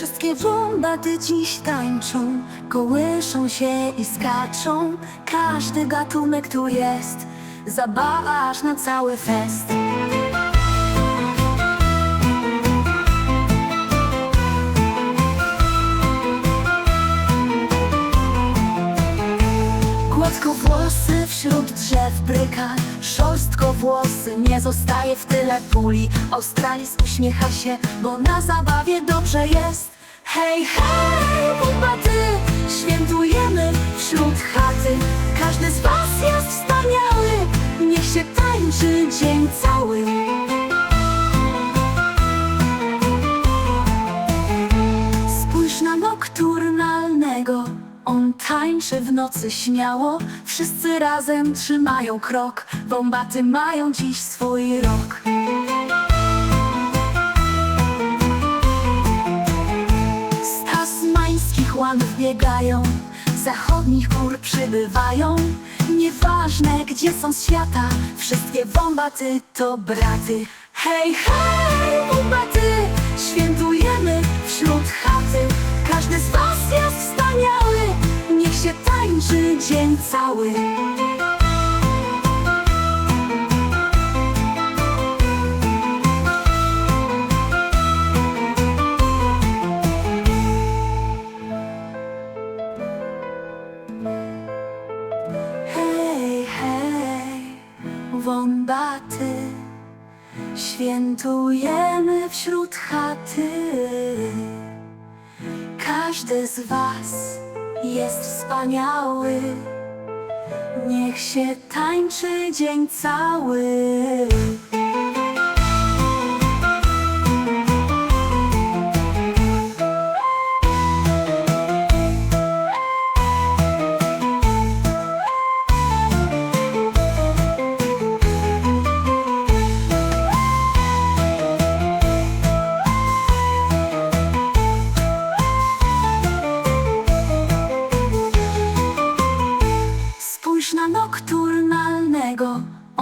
Wszystkie wombaty dziś tańczą, kołyszą się i skaczą. Każdy gatunek tu jest, zabawa aż na cały fest. Gładko włosy wśród drzew bryka Szorstko włosy, nie zostaje w tyle puli Australis uśmiecha się, bo na zabawie dobrze jest Hej, hej, bubaty, świętujemy wśród chaty. Każdy z was jest wspaniały, niech się tańczy dzień cały. Spójrz na nokturnalnego On tańczy w nocy śmiało. Wszyscy razem trzymają krok Bombaty mają dziś swój rok biegają Zachodnich gór przybywają. Nieważne gdzie są świata Wszystkie bombaty to braty. Hej, hej, bombaty Świętujemy wśród chaty. Każdy z was jest wspaniały Niech się tańczy dzień cały wombaty Świętujemy wśród chaty. Każdy z was jest wspaniały. Niech się tańczy dzień cały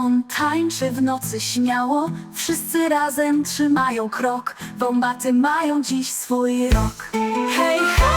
On tańczy w nocy śmiało Wszyscy razem trzymają krok Bombaty mają dziś swój rok. Hej, hej,